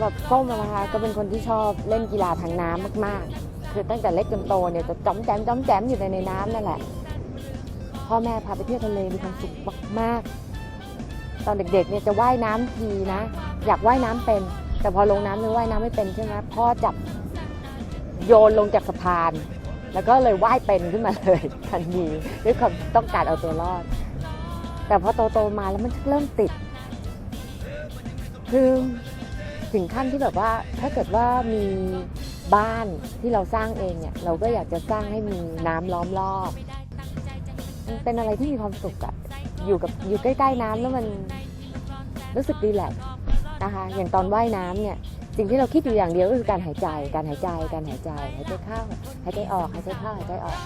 แบบส้มนะคะก็เป็นคนที่ชอบเล่นกีฬาทางน้ำมากๆ คือตั้งแต่เล็กจนโตเนี่ยจะจ้อมแจมจ้อมแจมอยู่ในในน้ำนั่นแหละ พ่อแม่พาไปเที่ยวทะเลมีความสุขมากๆ ตอนเด็กๆเนี่ยจะว่ายน้ำทีนะ อยากว่ายน้ำเป็น แต่พอลงน้ำเนี่ยว่ายน้ำไม่เป็นใช่ไหมพ่อจับ โยนลงจากสะพาน แล้วก็เลยว่ายเป็นขึ้นมาเลยทันทีด้วยความต้องการเอาตัวรอด แต่พอโตๆมาแล้วมันเริ่มติด คือถึงขั้นที่แบบว่าถ้าเกิดว่ามีบ้านที่เราสร้างเองเนี่ย เราก็อยากจะสร้างให้มีน้ำล้อมรอบมันเป็นอะไรที่มีความสุขอะอยู่กับอยู่ใกล้ๆน้ำแล้วมันรู้สึกดีแหลกซ์นะคะ อย่างตอนว่ายน้ำเนี่ย สิ่งที่เราคิดอยู่อย่างเดียวก็คือการหายใจ การหายใจ การหายใจ หายใจเข้า หายใจออก หายใจเข้า หายใจออก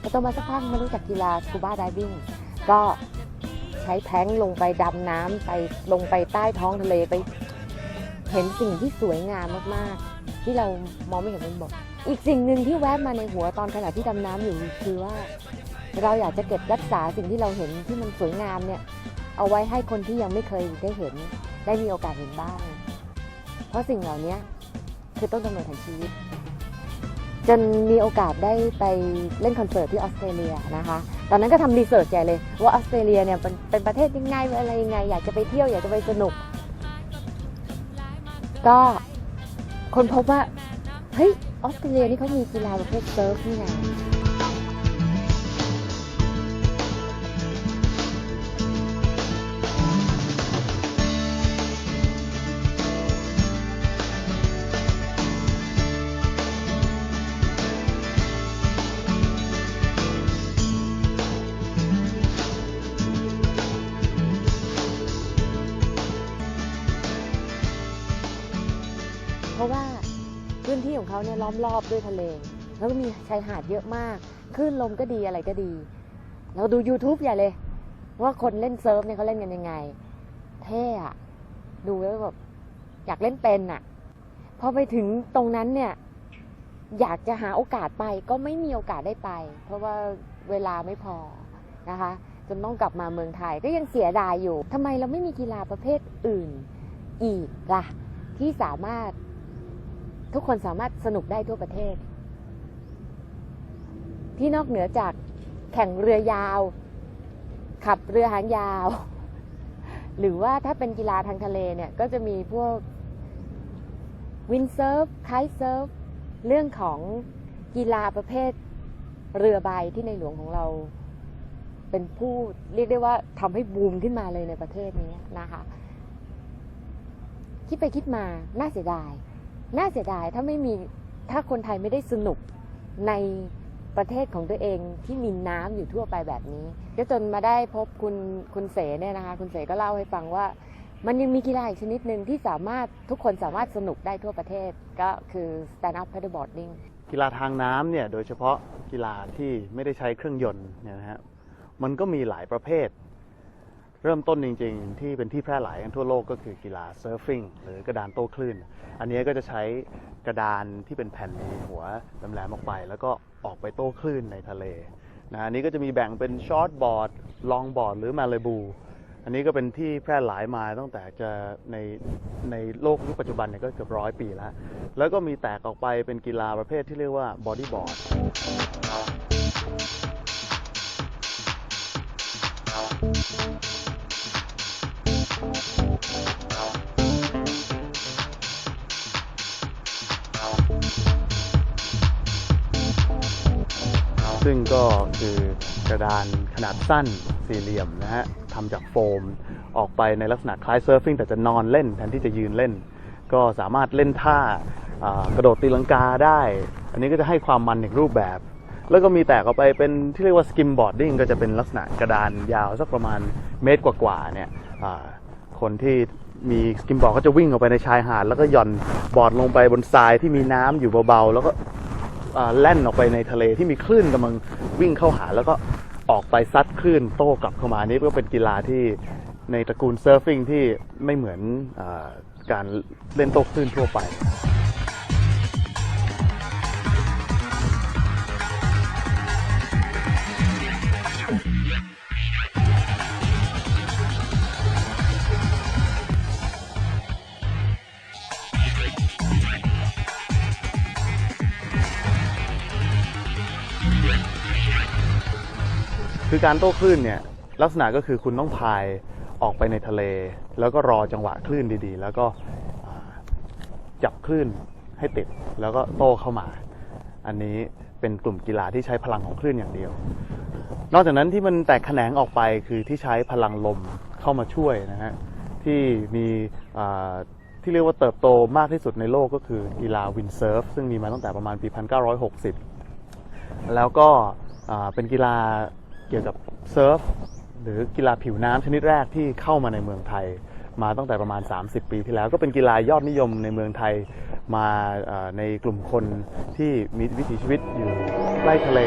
พอโตมาสักพักมารู้จักกีฬาสกูบ้าดวิ่ง ก็ใช้แท้งลงไปดำน้ำไปลงไปใต้ท้องทะเลไป เห็นสิ่งที่สวยงามมากๆ ที่เรามองไม่เห็นบนบกอีกสิ่งหนึ่งที่แวบมาในหัวตอนขณะที่ดำน้ำอยู่คือว่า เราอยากจะเก็บรักษาสิ่งที่เราเห็นที่มันสวยงามเนี่ย เอาไว้ให้คนที่ยังไม่เคยได้เห็น ได้มีโอกาสเห็นบ้าง เพราะสิ่งเหล่านี้คือต้นกำเนิดของชีวิต จนมีโอกาสได้ไปเล่นคอนเสิร์ตที่ออสเตรเลียนะคะ ตอนนั้นก็ทำรีเสิร์ชใหญ่เลย ว่าออสเตรเลียเนี่ยเป็นเป็นประเทศยังไงอะไรยังไง อยากจะไปเที่ยวอยากจะไปสนุก ก็คนพบว่าเฮ้ยออสเตรเลียนี่เขามีกีฬาประเภทเซิร์ฟนี่ไง ของเขาเนี่ยล้อมรอบด้วยทะเล แล้วก็มีชายหาดเยอะมากคลื่นลมก็ดีอะไรก็ดี เราดู YouTube ใหญ่เลย ว่าคนเล่นเซิร์ฟเนี่ยเขาเล่นกันยังไง เท่อะดูแล้วแบบอยากเล่นเป็นอะพอไปถึงตรงนั้นเนี่ย อยากจะหาโอกาสไปก็ไม่มีโอกาสได้ไป เพราะว่าเวลาไม่พอนะคะจนต้องกลับมาเมืองไทยก็ยังเสียดายอยู่ทำไมเราไม่มีกีฬาประเภทอื่นอีกล่ะ ที่สามารถ ทุกคนสามารถสนุกได้ทั่วประเทศ ที่นอกเหนือจากแข่งเรือยาว ขับเรือหางยาว หรือว่าถ้าเป็นกีฬาทางทะเลเนี่ยก็จะมีพวกวินเซิร์ฟไคท์เซิร์ฟเรื่องของกีฬาประเภทเรือใบที่ในหลวงของเรา เป็นผู้เรียกได้ว่าทำให้บูมขึ้นมาเลยในประเทศนี้นะคะ คิดไปคิดมาน่าเสียดาย น่าเสียดายถ้าไม่มีถ้าคนไทยไม่ได้สนุกในประเทศของตัวเองที่มีน้ำอยู่ทั่วไปแบบนี้ก็จนมาได้พบคุณคุณเสเนี่ยนะคะ คุณเสก็เล่าให้ฟังว่า มันยังมีกีฬาอีกชนิดหนึ่งที่สามารถทุกคนสามารถสนุกได้ทั่วประเทศก็คือ stand up paddleboarding กีฬาทางน้ำเนี่ยโดยเฉพาะกีฬาที่ไม่ได้ใช้เครื่องยนต์เนี่ยนะฮะมันก็มีหลายประเภท เริ่มต้นจริงๆ ที่เป็นที่แพร่หลายทั่วโลกก็คือกีฬาเซิร์ฟฟิงหรือกระดานโต้คลื่น อันนี้ก็จะใช้กระดานที่เป็นแผ่นหัวแหลมๆออกไป แล้วก็ออกไปโต้คลื่นในทะเลนะอันนี้ก็จะมีแบ่งเป็นช็อตบอร์ดลองบอร์ดหรือมาเลบู อันนี้ก็เป็นที่แพร่หลายมาตั้งแต่จะในในโลกยุคปัจจุบันเนี่ยก็เกือบร้อยปีแล้ว แล้วก็มีแตกออกไปเป็นกีฬาประเภทที่เรียกว่าบอดี้บอร์ด ซึ่งก็คือกระดานขนาดสั้นสี่เหลี่ยมนะฮะทำจากโฟมออกไปในลักษณะคล้ายเซิร์ฟฟิ้งแต่จะนอนเล่นแทนที่จะยืนเล่น ก็สามารถเล่นท่ากระโดดตีลังกาได้ อันนี้ก็จะให้ความมันอีกรูปแบบ แล้วก็มีแตกออกไปเป็นที่เรียกว่าสกิมบอร์ดดิ้งก็จะเป็นลักษณะกระดานยาวสักประมาณเมตรกว่าๆเนี่ยคนที่มีสกิมบอร์ดก็จะวิ่งออกไปในชายหาดแล้วก็หย่อนบอร์ดลงไปบนทรายที่มีน้ำอยู่เบาๆ แล้วก็ แล่นออกไปในทะเลที่มีคลื่นกำลังวิ่งเข้าหาแล้วก็ออกไปซัดคลื่นโต้กลับเข้ามานี่ก็เป็นกีฬาที่ในตระกูลเซิร์ฟฟิงที่ไม่เหมือนอการเล่นโต้คลื่นทั่วไป คือการโต้คลื่นเนี่ยลักษณะก็คือคุณต้องพายออกไปในทะเล แล้วก็รอจังหวะคลื่นดีๆ แล้วก็จับคลื่นให้ติดแล้วก็โต้เข้ามา อันนี้เป็นกลุ่มกีฬาที่ใช้พลังของคลื่นอย่างเดียว นอกจากนั้นที่มันแตกแขนงออกไปคือที่ใช้พลังลมเข้ามาช่วยนะฮะที่มีที่เรียกว่าเติบโตมากที่สุดในโลกก็คือกีฬาวินเซิร์ฟซึ่งมีมาตั้งแต่ประมาณปี 1960 แล้วก็เป็นกีฬา เกี่ยวกับเซิร์ฟหรือกีฬาผิวน้ำชนิดแรกที่เข้ามาในเมืองไทย มาตั้งแต่ประมาณ 30 ปีที่แล้ว ก็เป็นกีฬายอดนิยมในเมืองไทยมาในกลุ่มคนที่มีวิถีชีวิตอยู่ใกล้ทะเล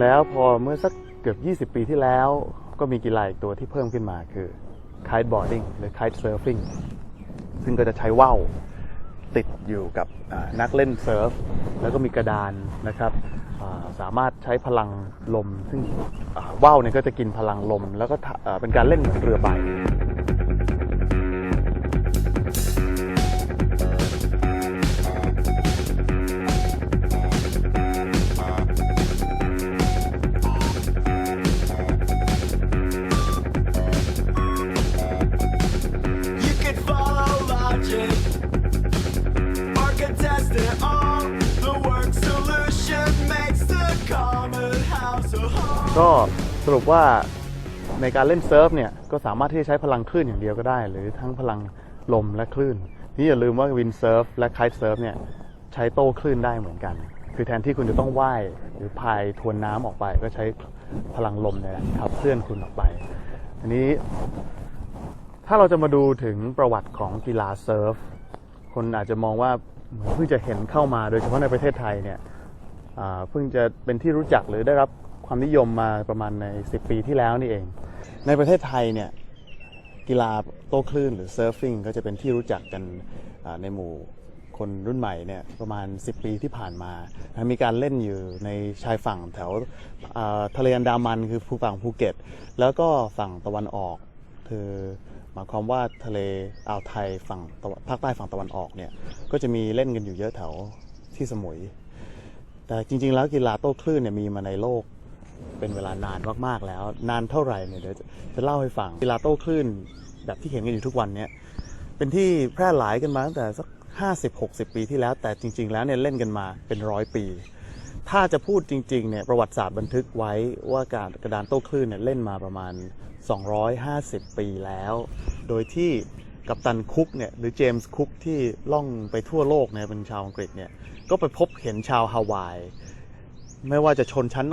แล้วพอเมื่อสักเกือบ 20 ปีที่แล้ว ก็มีกีฬาอีกตัวที่เพิ่มขึ้นมาคือ kite boarding หรือ kite surfing ซึ่งก็จะใช้ว่าวติดอยู่กับนักเล่นเซิร์ฟ แล้วก็มีกระดานนะครับสามารถใช้พลังลม ซึ่งว่าวเนี่ยก็จะกินพลังลม แล้วก็เป็นการเล่นเรือใบ ก็สรุปว่าในการเล่นเซิร์ฟเนี่ยก็สามารถที่จะใช้พลังคลื่นอย่างเดียวก็ได้ หรือทั้งพลังลมและคลื่นนี่อย่าลืมว่าวินเซิร์ฟและค i เซิร์ฟเนี่ยใช้โต้คลื่นได้เหมือนกัน คือแทนที่คุณจะต้องว่ายหรือพายทวนน้ำออกไป ก็ใช้พลังลมเนี่ยขับเคลื่อนคุณออกไป อันนี้ ถ้าเราจะมาดูถึงประวัติของกีฬาเซิร์ฟคนอาจจะมองว่าเพิ่งจะเห็นเข้ามาโดยเฉพาะในประเทศไทยเนี่ยเพิ่งจะเป็นที่รู้จักหรือได้รับ ความนิยมมาประมาณใน 10 ปีที่แล้วนี่เอง ในประเทศไทยเนี่ยกีฬาโต้คลื่นหรือเซิร์ฟฟิ้งก็จะเป็นที่รู้จักกันในหมู่คนรุ่นใหม่เนี่ยประมาณ 10 ปีที่ผ่านมา มีการเล่นอยู่ในชายฝั่งแถวทะเลอันดามันคือภูฝั่งภูเก็ต แล้วก็ฝั่งตะวันออกคือหมายความว่าทะเลอ่าวไทยฝั่งภาคใต้ฝั่งตะวันออกเนี่ยก็จะมีเล่นกันอยู่เยอะแถวที่สมุย แต่จริงๆแล้วกีฬาโต้คลื่นเนี่ยมีมาในโลก เป็นเวลานานมากๆแล้ว นานเท่าไหร่เนี่ยเดี๋ยวจะเล่าให้ฟังกีฬาโต้คลื่น แบบที่เห็นกันอยู่ทุกวันเนี่ยเป็นที่แพร่หลายกันมาตั้งแต่สัก 50-60 ปีที่แล้ว แต่จริง ๆ แล้วเนี่ยเล่นกันมาเป็นร้อยปี ถ้าจะพูดจริงๆเนี่ยประวัติศาสตร์บันทึกไว้ว่าการกระดานโต้คลื่นเนี่ยเล่นมาประมาณ 250 ปีแล้ว โดยที่กัปตันคุกเนี่ยหรือเจมส์คุกที่ล่องไปทั่วโลกเนี่ยเป็นชาวอังกฤษเนี่ยก็ไปพบเห็นชาวฮาวาย ไม่ว่าจะชนชั้นตั้ง